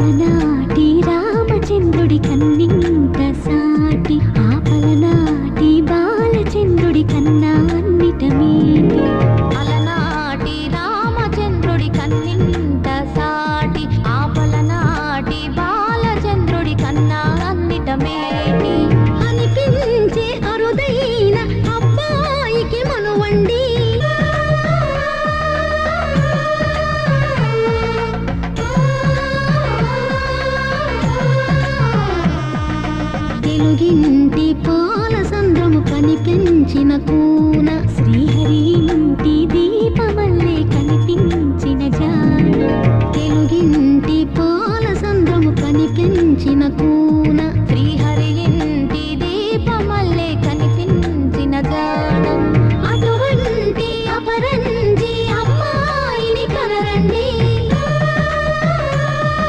ఆపలనాటి రామచంద్రుడి కన్నింత సాటి ఆపలనాటి బాలచంద్రుడి కన్నా వెలుగింటి పాల సంద్రము కనిపించిన కూన. శ్రీహరి నుండి దీపమల్లే కనిపించిన జాన. వెలుగింటి పాల సంద్రము కనిపించిన కూన.